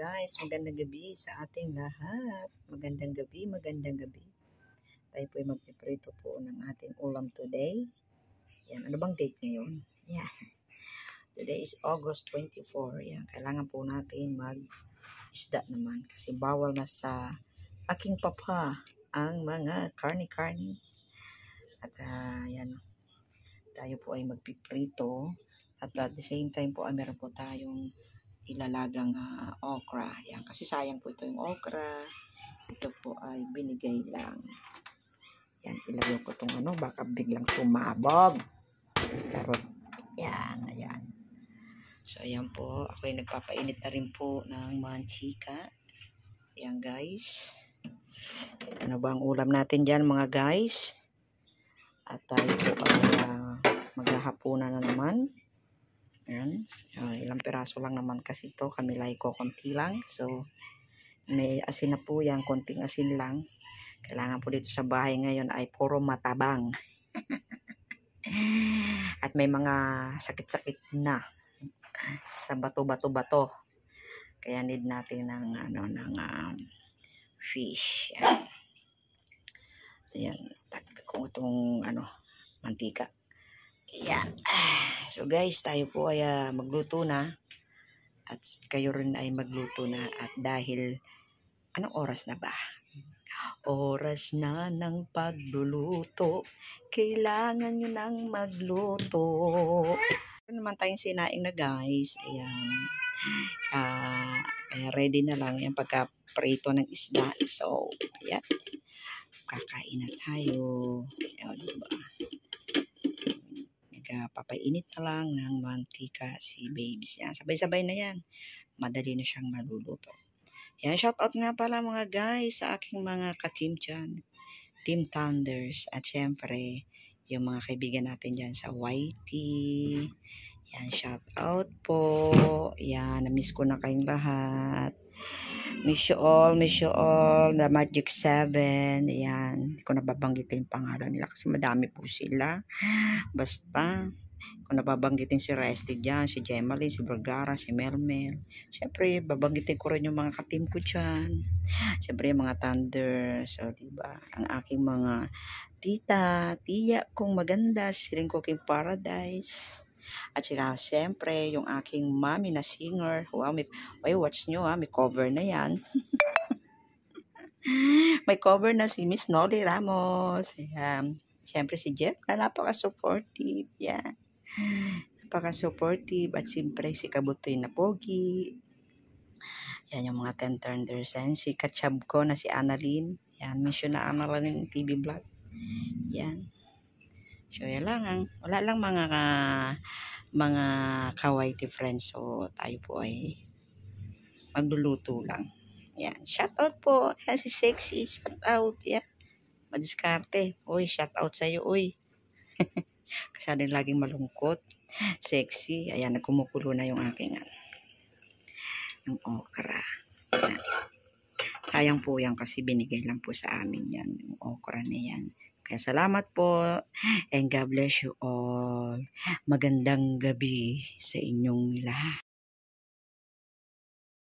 guys, magandang gabi sa ating lahat. Magandang gabi, magandang gabi. Tayo po ay magpiprito po ng ating ulam today. Yan, ano bang date ngayon? Yan. Today is August 24. Yan, kailangan po natin mag isda naman kasi bawal na sa aking papa ang mga karni-karni. At uh, yan, tayo po ay magpiprito at at the same time po ay meron po tayong ilalagang uh, okra. Yan, kasi sayang po ito yung okra. Ito po ay binigay lang. Yan, ilagay ko itong ano, baka biglang sumabog. Charot. Yan, ayan. So, ayan po. Ako ay nagpapainit na rin po ng mantika. Ayan, guys. Ano ba ang ulam natin dyan, mga guys? At tayo po ay uh, maghahapunan na naman. Ayan. Uh, ilang piraso lang naman kasi ito. Kami lang ko konti lang. So, may asin na po yan. Konting asin lang. Kailangan po dito sa bahay ngayon ay puro matabang. At may mga sakit-sakit na sa bato-bato-bato. Kaya need natin ng ano ng um, fish. Ayan. Ayan. Kung itong ano mantika. Yan. So guys, tayo po ay uh, magluto na. At kayo rin ay magluto na. At dahil, anong oras na ba? Oras na ng pagluluto. Kailangan nyo nang magluto. Ito naman tayong sinaing na guys. Ayan. Uh, ready na lang yung pagka-prito ng isda. So, ayan. Kakain na tayo. Ayan, diba? Papainit na lang ng mantika si babies. Yan, sabay-sabay na yan. Madali na siyang maluluto. Yan, shout out nga pala mga guys sa aking mga ka-team dyan. Team Thunders. At syempre, yung mga kaibigan natin dyan sa YT. Yan, shout out po. Yan, na-miss ko na kayong lahat. Miss you all, miss you all. The Magic 7. Yan. Hindi ko nababanggitin yung pangalan nila kasi madami po sila. Basta, kung nababanggitin si Resty dyan, si Gemaline, si Vergara, si Melmel. Siyempre, babanggitin ko rin yung mga katim ko dyan. Siyempre, yung mga Thunder. So, diba, ang aking mga tita, tiya kong maganda, si Ring Cooking Paradise. At sila, siyempre, yung aking mami na singer. Wow, may, ay, watch nyo ha, may cover na yan. may cover na si Miss Nolly Ramos. Ayan. Siyempre si Jeff na napaka-supportive. Yan. Napaka-supportive at siyempre si Kabutoy na pogi. Yan yung mga 10 turners. Yan si kachab ko na si Annalyn. Yan, mission na Annalyn TV vlog. Yan. So, yan lang. Ang, wala lang mga ka, mga kawaiti friends. So, tayo po ay magluluto lang. Yan. Shout out po. Yan si Sexy. Shout out. Yan. Madiskarte. Uy, shout out sa'yo. Uy. Kasi din laging malungkot, sexy. Ayan, nagkumukulo na yung aking ano, yung okra. Ayan. Sayang po yan kasi binigay lang po sa amin yan, yung okra na yan. Kaya salamat po and God bless you all. Magandang gabi sa inyong lahat.